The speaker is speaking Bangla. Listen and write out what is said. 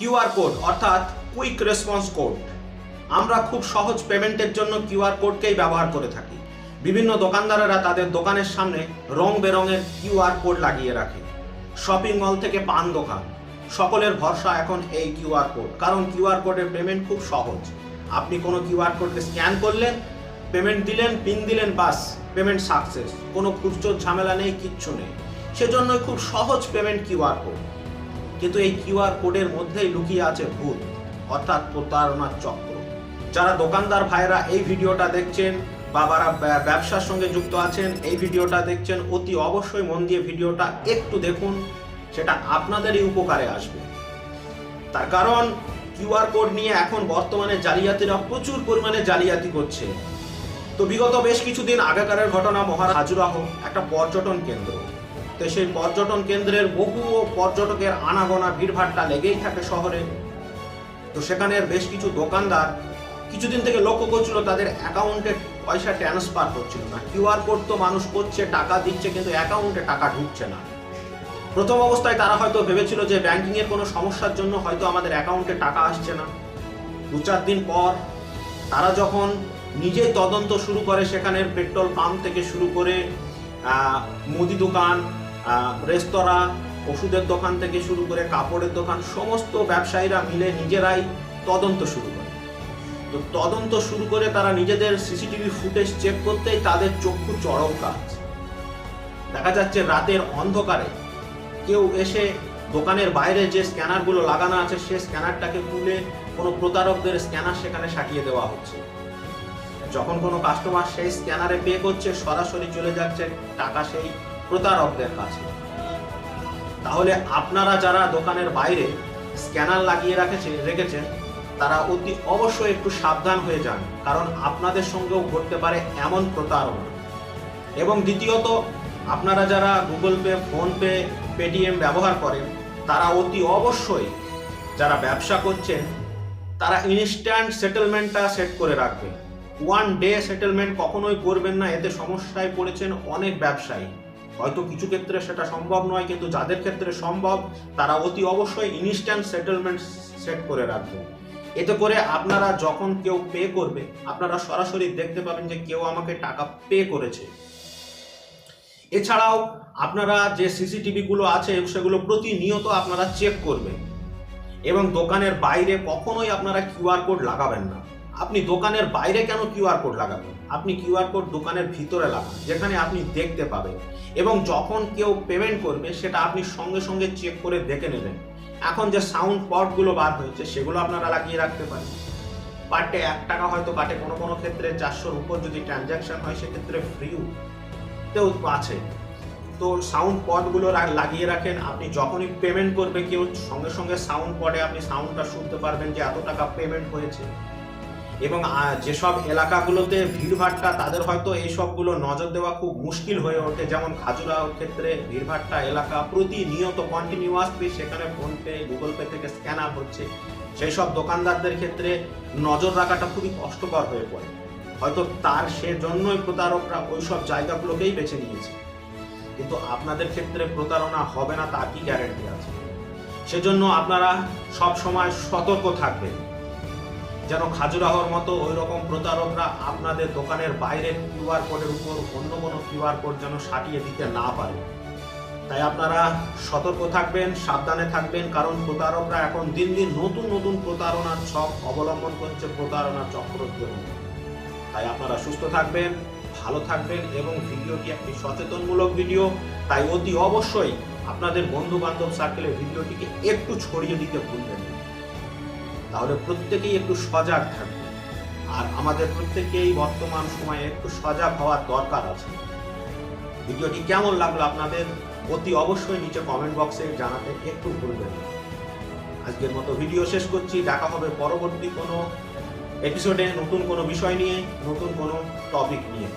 কিউআর কোড, অর্থাৎ কুইক রেসপন্স কোড। আমরা খুব সহজ পেমেন্টের জন্য কিউআর কোডকেই ব্যবহার করে থাকি। বিভিন্ন দোকানদারেরা তাদের দোকানের সামনে রং বেরঙের কিউআর কোড লাগিয়ে রাখে। শপিং মল থেকে পান দোকান। সকলের ভরসা এখন এই কিউআর কোড, কারণ কিউআর কোডের পেমেন্ট খুব সহজ। আপনি কোনো কিউআর কোডকে স্ক্যান করলেন, পেমেন্ট দিলেন, পিন দিলেন, বাস, পেমেন্ট সাকসেস। কোনো খুচরো ঝামেলা নেই, কিচ্ছু নেই। সেজন্যই খুব সহজ পেমেন্ট কিউআর কোড। কিন্তু এই কিউআর কোডের মধ্যেই লুকিয়ে আছে ভূত, অর্থাৎ প্রতারণার চক্র। যারা দোকানদার ভাইরা এই ভিডিওটা দেখছেন বা যারা ব্যা- ব্যবসার সঙ্গে যুক্ত আছেন, এই ভিডিওটা দেখছেন, অতি অবশ্যই মন দিয়ে ভিডিওটা একটু দেখুন, সেটা আপনাদেরই উপকারে আসবে। তার কারণ কিউআর কোড নিয়ে এখন বর্তমানে জালিয়াতিরা প্রচুর পরিমাণে জালিয়াতি করছে। তো বিগত বেশ কিছুদিন আগেকারের ঘটনা মহারাজ হাজুরাহ একটা পর্যটন কেন্দ্র। তো সেই পর্যটন কেন্দ্রের বহু পর্যটকের আনাগোনা ভিড়ভাট্টা লেগেই থাকে শহরে। তো সেখানের বেশ কিছু দোকানদার কিছুদিন থেকে লক্ষ্য করছিল তাদের অ্যাকাউন্টে পয়সা ট্রান্সফার হচ্ছিল না। কিউআর কোড তো মানুষ করছে, টাকা দিচ্ছে, কিন্তু অ্যাকাউন্টে টাকা ঢুকছে না। প্রথম অবস্থায় তারা হয়তো ভেবেছিল যে ব্যাংকিং এর কোনো সমস্যার জন্য হয়তো আমাদের অ্যাকাউন্টে টাকা আসছে না। দু চার দিন পর তারা যখন নিজেই তদন্ত শুরু করে সেখানের পেট্রোল পাম্প থেকে শুরু করে মুদি দোকান রেস্তোরাঁ, ওষুধের দোকান থেকে শুরু করে কাপড়ের দোকান, সমস্ত ব্যবসায়ীরা মিলে নিজেরাই তদন্ত শুরু করে। তো তদন্ত শুরু করে তারা নিজেদের সিসিটিভি ফুটেজ চেক করতেই তাদের চক্ষু চড়ক কাজ। দেখা যাচ্ছে রাতের অন্ধকারে কেউ এসে দোকানের বাইরে যে স্ক্যানারগুলো লাগানো আছে, সে স্ক্যানারটাকে তুলে কোনো প্রতারকদের স্ক্যানার সেখানে সাটিয়ে দেওয়া হচ্ছে। যখন কোনো কাস্টমার সেই স্ক্যানারে পে করছে, সরাসরি চলে যাচ্ছে, টাকা সেই প্রতারকদের কাছে। তাহলে আপনারা যারা দোকানের বাইরে স্ক্যানার লাগিয়ে রাখেছে রেখেছেন, তারা অতি অবশ্যই একটু সাবধান হয়ে যান, কারণ আপনাদের সঙ্গেও ঘটতে পারে এমন প্রতারণা এবং দ্বিতীয়ত, আপনারা যারা গুগল পে ফোনপে পেটিএম ব্যবহার করেন, তারা অতি অবশ্যই যারা ব্যবসা করছেন, তারা ইনস্ট্যান্ট সেটেলমেন্টটা সেট করে রাখবেন। ওয়ান ডে সেটেলমেন্ট কখনোই করবেন না, এতে সমস্যায় পড়েছেন অনেক ব্যবসায়ী। হয়তো কিছু ক্ষেত্রে সেটা সম্ভব নয়, কিন্তু যাদের ক্ষেত্রে সম্ভব, তারা অতি অবশ্যই ইনস্ট্যান্ট সেটেলমেন্ট সেট করে রাখবেন এতে করে আপনারা যখন কেউ পে করবে, আপনারা সরাসরি দেখতে পাবেন যে কেউ আমাকে টাকা পে করেছে। এছাড়াও আপনারা যে সিসিটিভি গুলো আছে, সেগুলো প্রতিনিয়ত আপনারা চেক করবেন। এবং দোকানের বাইরে কখনোই আপনারা কিউআর কোড লাগাবেন না। আপনি দোকানের বাইরে কেন কিউআর কোড লাগাবেন? আপনি কিউআর কোড দোকানের ভিতরে লাগান, যেখানে আপনি দেখতে পাবেন। এবং যখন কেউ পেমেন্ট করবে, সেটা আপনি সঙ্গে সঙ্গে চেক করে দেখে নেবেন। এখন যে সাউন্ড পটগুলো বার হয়েছে, সেগুলো আপনারা লাগিয়ে রাখতে পারেন। পার ডে এক টাকা হয়তো কাটে কোনো কোনো ক্ষেত্রে চারশোর উপর যদি ট্রানজ্যাকশন হয়, সেক্ষেত্রে ফ্রিও তেও আছে। তো সাউন্ড পটগুলো লাগিয়ে রাখেন। আপনি যখনই পেমেন্ট করবে, কেউ সঙ্গে সঙ্গে সাউন্ড পটে আপনি সাউন্ডটা শুনতে পারবেন যে এত টাকা পেমেন্ট হয়েছে। এবং যেসব এলাকাগুলোতে ভিড়ভাট্টা তাদের হয়তো এই সবগুলো নজর দেওয়া খুব মুশকিল হয়ে ওঠে। যেমন খাজুরাহোর ক্ষেত্রে ভিড়ভাট্টা এলাকা প্রতিনিয়ত কন্টিনিউয়াসলি সেখানে ফোনপে গুগল পে থেকে স্ক্যানার হচ্ছে। সেই সব দোকানদারদের ক্ষেত্রে নজর রাখাটা খুবই কষ্টকর হয়ে পড়ে। হয়তো তার সেজন্যই প্রতারকরা ওই সব জায়গাগুলোকেই বেছে নিয়েছে। কিন্তু আপনাদের ক্ষেত্রে প্রতারণা হবে না তা কি গ্যারেন্টি আছে? সেজন্য আপনারা সব সময় সতর্ক থাকবেন। যেন খাজুরাহর মতো ওই রকম প্রতারকরা আপনাদের দোকানের বাইরের কিউআর কোডের উপর অন্য কোনো কিউআর কোড যেন সাটিয়ে দিতে না পারে তাই আপনারা সতর্ক থাকবেন, সাবধানে থাকবেন, কারণ প্রতারকরা এখন দিন দিন নতুন নতুন প্রতারণার ছক অবলম্বন করছে প্রতারণার চক্রদের। তাই আপনারা সুস্থ থাকবেন, ভালো থাকবেন এবং ভিডিওটি একটি সচেতনমূলক ভিডিও তাই অতি অবশ্যই আপনাদের বন্ধু বান্ধব সার্কেলে ভিডিওটিকে একটু ছড়িয়ে দিতে ভুলবেন না। তাহলে প্রত্যেকেই একটু সজাগ থাকবে। আর আমাদের প্রত্যেকেই বর্তমান সময়ে একটু সজাগ হওয়ার দরকার আছে। ভিডিওটি কেমন লাগল আপনাদের, অতি অবশ্যই নিচে কমেন্ট বক্সে জানাতে একটু ভুলবেন আজকের মতো ভিডিও শেষ করছি, দেখা হবে পরবর্তী কোনো এপিসোডে নতুন কোনো বিষয় নিয়ে, নতুন কোনো টপিক নিয়ে।